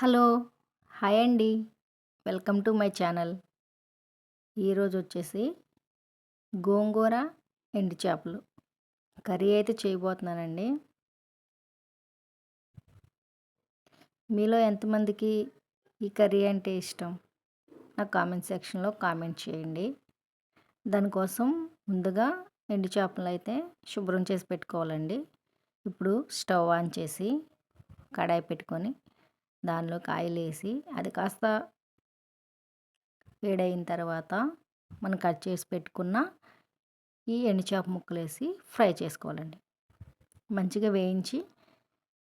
Hello hi అండి. Welcome to my channel. ఈరోజు వచ్చేసి గోంగూర ఎండు చేపలు. కర్రీ అయితే చేయబోతున్నానండి. మీలో ఎంతమందికి ఈ కర్రీ అంటే ఇష్టం? నా కామెంట్ సెక్షన్లో కామెంట్ చేయండి. దానికోసం ముందుగా ఎండు చేపలు అయితే శుభ్రం చేసి పెట్టుకోవాలండి. ఇప్పుడు స్టవ్ ఆన్ చేసి కడాయి పెట్టుకొని దానిలోకి ఆయిల్ వేసి అది కాస్త వేడైన తర్వాత మనం కట్ చేసి పెట్టుకున్న ఈ ఎండుచేప ముక్కలు వేసి ఫ్రై చేసుకోవాలండి. మంచిగా వేయించి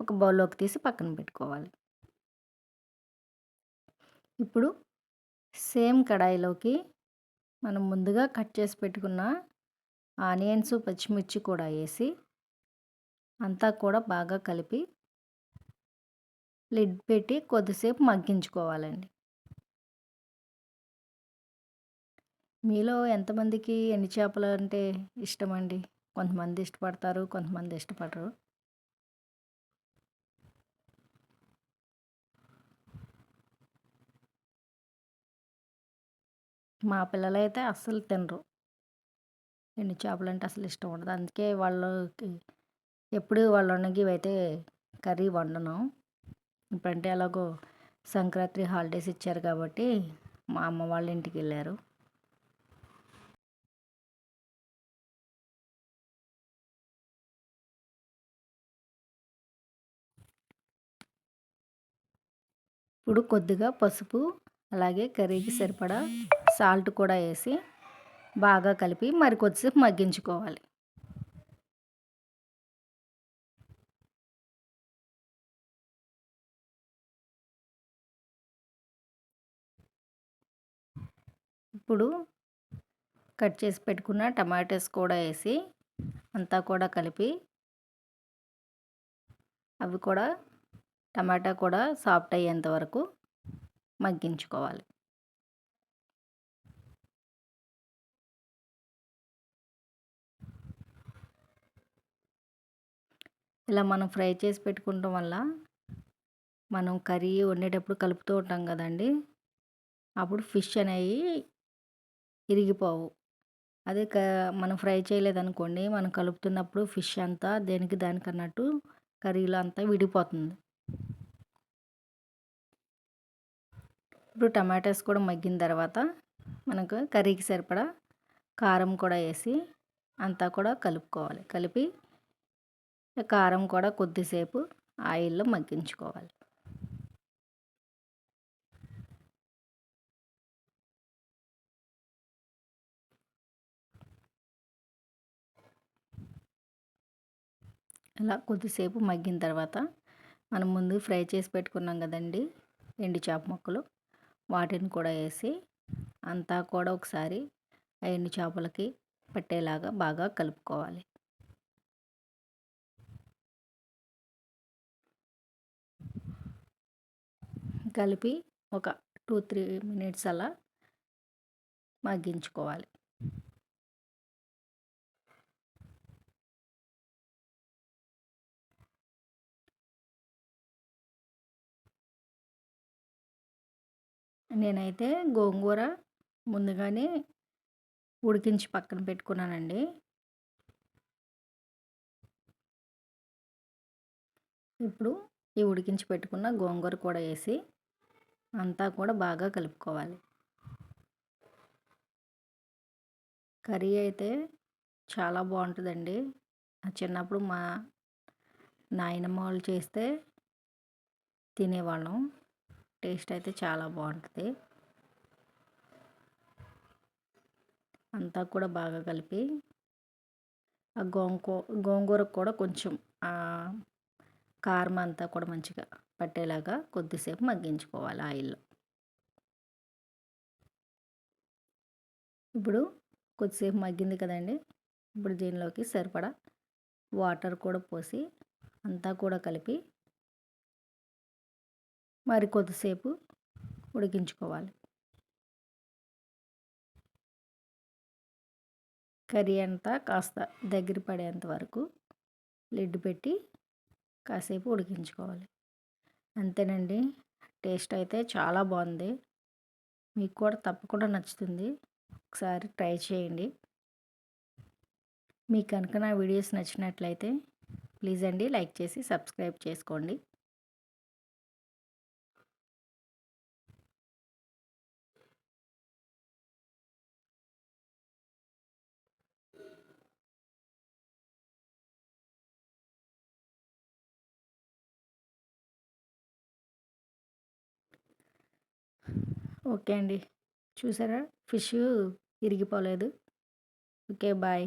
ఒక బౌల్లోకి తీసి పక్కన పెట్టుకోవాలి. ఇప్పుడు సేమ్ కడాయిలోకి మనం ముందుగా కట్ చేసి పెట్టుకున్న ఆనియన్స్ పచ్చిమిర్చి కూడా వేసి అంతా కూడా బాగా కలిపి లిడ్ పెట్టి కొద్దిసేపు మగ్గించుకోవాలండి. మీలో ఎంతమందికి ఎండి చేపలు అంటే ఇష్టమండి? కొంతమంది ఇష్టపడతారు కొంతమంది ఇష్టపడరు. మా పిల్లలైతే అస్సలు తినరు. ఎండి చేపలు అంటే అసలు ఇష్టం ఉండదు. అందుకే వాళ్ళకి ఎప్పుడు వాళ్ళు వండగివి ఇవైతే కర్రీ వండను. ఇప్పుడంటే ఎలాగో సంక్రాంతి హాలిడేస్ ఇచ్చారు కాబట్టి మా అమ్మ వాళ్ళ ఇంటికి వెళ్ళారు. ఇప్పుడు కొద్దిగా పసుపు అలాగే కర్రీకి సరిపడా సాల్ట్ కూడా వేసి బాగా కలిపి మరి కొద్దిసేపు మగ్గించుకోవాలి. ఇప్పుడు కట్ చేసి పెట్టుకున్న టమాటోస్ కూడా వేసి అంతా కూడా కలిపి అవి కూడా టమాటా కూడా సాఫ్ట్ అయ్యేంత వరకు మగ్గించుకోవాలి. ఇలా మనం ఫ్రై చేసి పెట్టుకోవటం వల్ల మనం కర్రీ వండేటప్పుడు కలుపుతూ ఉంటాం కదండి. అప్పుడు ఫిష్ అనేవి ఇరిగిపోవు. అదే క మనం ఫ్రై చేయలేదనుకోండి మనం కలుపుతున్నప్పుడు ఫిష్ అంతా దేనికి దానికి అన్నట్టు కర్రీలో అంతా విడిపోతుంది. ఇప్పుడు టమాటాస్ కూడా మగ్గిన తర్వాత మనకు కర్రీకి సరిపడా కారం కూడా వేసి అంతా కూడా కలుపుకోవాలి. కలిపి కారం కూడా కొద్దిసేపు ఆయిల్లో మగ్గించుకోవాలి. ఇలా కొద్దిసేపు మగ్గిన తర్వాత మనం ముందు ఫ్రై చేసి పెట్టుకున్నాం కదండి ఎండు చేప ముక్కలు. వాటిని కూడా వేసి అంతా కూడా ఒకసారి ఆ ఎండు చేపలకి పట్టేలాగా బాగా కలుపుకోవాలి. కలిపి ఒక టూ త్రీ మినిట్స్ అలా మగ్గించుకోవాలి. నేనైతే గోంగూర ముందుగానే ఉడికించి పక్కన పెట్టుకున్నానండి. ఇప్పుడు ఈ ఉడికించి పెట్టుకున్న గోంగూర కూడా వేసి అంతా కూడా బాగా కలుపుకోవాలి. కర్రీ అయితే చాలా బాగుంటుందండి. చిన్నప్పుడు మా నాయనమ్మ వాళ్ళు చేస్తే తినేవాళ్ళం. టేస్ట్ అయితే చాలా బాగుంటుంది. అంతా కూడా బాగా కలిపి ఆ గోంగూ గోంగూర కూడా కొంచెం కారం అంతా కూడా మంచిగా పట్టేలాగా కొద్దిసేపు మగ్గించుకోవాలి ఆయిల్లో. ఇప్పుడు కొద్దిసేపు మగ్గింది కదండి ఇప్పుడు దీనిలోకి సరిపడా వాటర్ కూడా పోసి అంతా కూడా కలిపి మరి కొద్దిసేపు ఉడికించుకోవాలి. కర్రీ అంతా కాస్త దగ్గర పడేంత వరకు లిడ్ పెట్టి కాసేపు ఉడికించుకోవాలి. అంతేనండి. టేస్ట్ అయితే చాలా బాగుంది. మీకు కూడా తప్పకుండా నచ్చుతుంది. ఒకసారి ట్రై చేయండి. మీకు కనుక నా వీడియోస్ నచ్చినట్లయితే ప్లీజ్ అండి లైక్ చేసి సబ్స్క్రైబ్ చేసుకోండి. ఓకే అండి. చూసారా? ఫిష్ ఇరిగిపోలేదు. Okay bye.